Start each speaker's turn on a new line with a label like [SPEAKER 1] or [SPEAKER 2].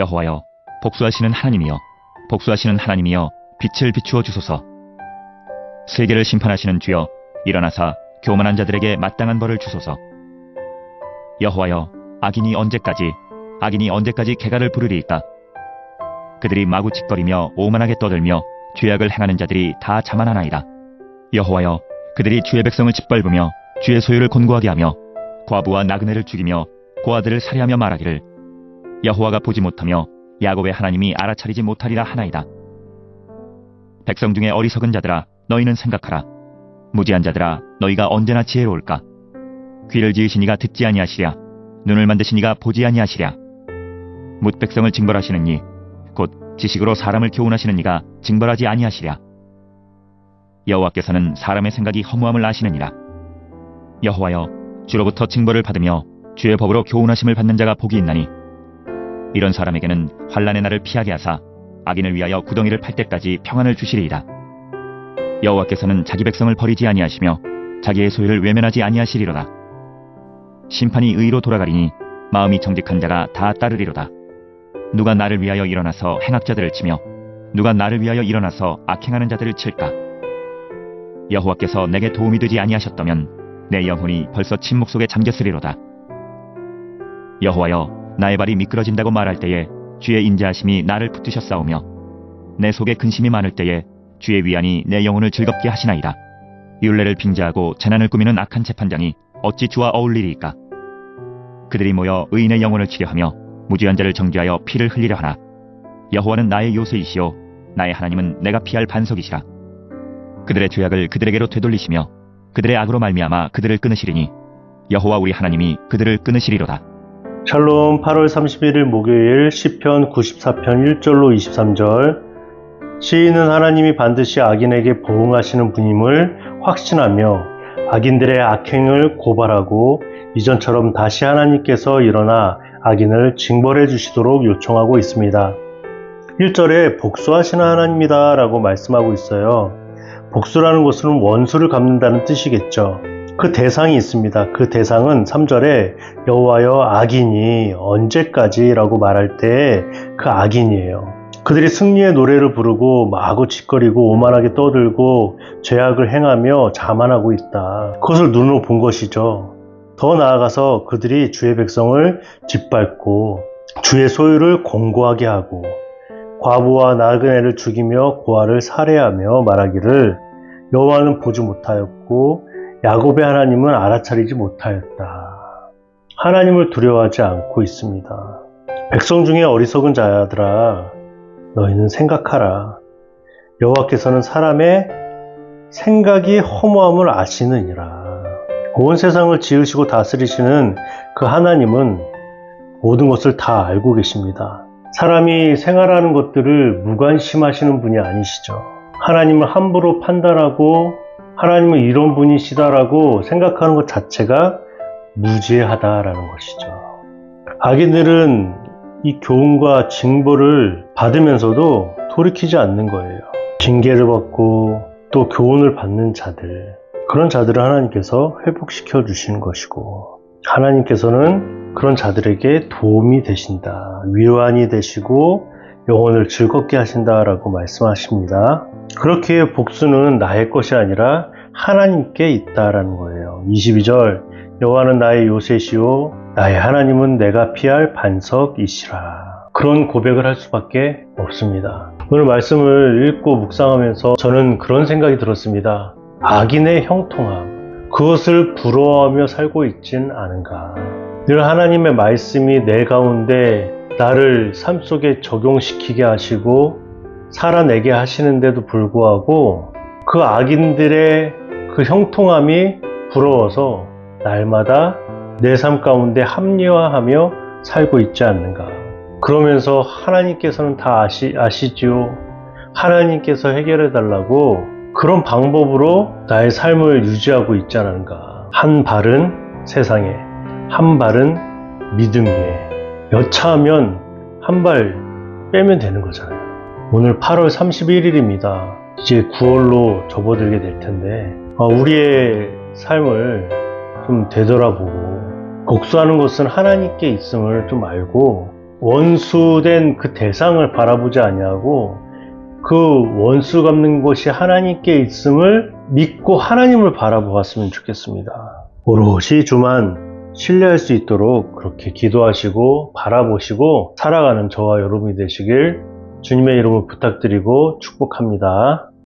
[SPEAKER 1] 여호와여 복수하시는 하나님이여 복수하시는 하나님이여 빛을 비추어 주소서. 세계를 심판하시는 주여 일어나사 교만한 자들에게 마땅한 벌을 주소서. 여호와여 악인이 언제까지 악인이 언제까지 개가를 부르리이까? 그들이 마구 짓거리며 오만하게 떠들며 죄악을 행하는 자들이 다 자만하나이다. 여호와여 그들이 주의 백성을 짓밟으며 주의 소유를 곤고하게 하며 과부와 나그네를 죽이며 고아들을 살해하며 말하기를 여호와가 보지 못하며 야곱의 하나님이 알아차리지 못하리라 하나이다. 백성 중에 어리석은 자들아 너희는 생각하라. 무지한 자들아 너희가 언제나 지혜로울까? 귀를 지으신 이가 듣지 아니하시랴. 눈을 만드신 이가 보지 아니하시랴. 묻 백성을 징벌하시는 이, 곧 지식으로 사람을 교훈하시는 이가 징벌하지 아니하시랴. 여호와께서는 사람의 생각이 허무함을 아시느니라. 여호와여 주로부터 징벌을 받으며 주의 법으로 교훈하심을 받는 자가 복이 있나니 이런 사람에게는 환란의 날을 피하게 하사 악인을 위하여 구덩이를 팔 때까지 평안을 주시리이다. 여호와께서는 자기 백성을 버리지 아니하시며 자기의 소유를 외면하지 아니하시리로다. 심판이 의로 돌아가리니 마음이 정직한 자가 다 따르리로다. 누가 나를 위하여 일어나서 행악자들을 치며 누가 나를 위하여 일어나서 악행하는 자들을 칠까? 여호와께서 내게 도움이 되지 아니하셨다면 내 영혼이 벌써 침묵 속에 잠겼으리로다. 여호와여 나의 발이 미끄러진다고 말할 때에 주의 인자하심이 나를 붙드셨사오며 내 속에 근심이 많을 때에 주의 위안이 내 영혼을 즐겁게 하시나이다. 율례를 빙자하고 재난을 꾸미는 악한 재판장이 어찌 주와 어울리리이까? 그들이 모여 의인의 영혼을 치려하며 무지한 자를 정죄하여 피를 흘리려 하나 여호와는 나의 요새이시오 나의 하나님은 내가 피할 반석이시라 그들의 죄악을 그들에게로 되돌리시며 그들의 악으로 말미암아 그들을 끊으시리니 여호와 우리 하나님이 그들을 끊으시리로다
[SPEAKER 2] 샬롬 8월 31일 목요일 시편 94편 1절로 23절 시인은 하나님이 반드시 악인에게 보응하시는 분임을 확신하며 악인들의 악행을 고발하고 이전처럼 다시 하나님께서 일어나 악인을 징벌해 주시도록 요청하고 있습니다. 1절에 복수하시는 하나님이다 라고 말씀하고 있어요. 복수라는 것은 원수를 갚는다는 뜻이겠죠. 그 대상이 있습니다. 그 대상은 3절에 여호와여 악인이 언제까지라고 말할 때 그 악인이에요. 그들이 승리의 노래를 부르고 마구 짓거리고 오만하게 떠들고 죄악을 행하며 자만하고 있다. 그것을 눈으로 본 것이죠. 더 나아가서 그들이 주의 백성을 짓밟고 주의 소유를 공고하게 하고 과부와 나그네를 죽이며 고아를 살해하며 말하기를 여호와는 보지 못하였고 야곱의 하나님은 알아차리지 못하였다. 하나님을 두려워하지 않고 있습니다. 백성 중에 어리석은 자들아 너희는 생각하라. 여호와께서는 사람의 생각이 허무함을 아시느니라. 온 세상을 지으시고 다스리시는 그 하나님은 모든 것을 다 알고 계십니다. 사람이 생활하는 것들을 무관심하시는 분이 아니시죠. 하나님을 함부로 판단하고 하나님은 이런 분이시다라고 생각하는 것 자체가 무지하다라는 것이죠. 악인들은 이 교훈과 징벌을 받으면서도 돌이키지 않는 거예요. 징계를 받고 또 교훈을 받는 자들. 그런 자들을 하나님께서 회복시켜 주시는 것이고, 하나님께서는 그런 자들에게 도움이 되신다. 위안이 되시고, 영혼을 즐겁게 하신다라고 말씀하십니다. 그렇게 복수는 나의 것이 아니라 하나님께 있다라는 거예요. 22절 여호와는 나의 요새시오 나의 하나님은 내가 피할 반석이시라. 그런 고백을 할 수밖에 없습니다. 오늘 말씀을 읽고 묵상하면서 저는 그런 생각이 들었습니다. 악인의 형통함 그것을 부러워하며 살고 있진 않은가. 늘 하나님의 말씀이 내 가운데 나를 삶 속에 적용시키게 하시고 살아내게 하시는데도 불구하고 그 악인들의 그 형통함이 부러워서 날마다 내 삶 가운데 합리화하며 살고 있지 않는가. 그러면서 하나님께서는 다 아시, 아시지요. 하나님께서 해결해 달라고 그런 방법으로 나의 삶을 유지하고 있지 않은가. 한 발은 세상에, 한 발은 믿음 위에. 여차하면 한 발 빼면 되는 거잖아요. 오늘 8월 31일입니다. 이제 9월로 접어들게 될 텐데, 어, 우리의 삶을 좀 되돌아보고, 복수하는 것은 하나님께 있음을 좀 알고, 원수된 그 대상을 바라보지 아니하고 그 원수 갚는 것이 하나님께 있음을 믿고 하나님을 바라보았으면 좋겠습니다. 오롯이 주만 신뢰할 수 있도록 그렇게 기도하시고 바라보시고 살아가는 저와 여러분이 되시길 주님의 이름을 부탁드리고 축복합니다.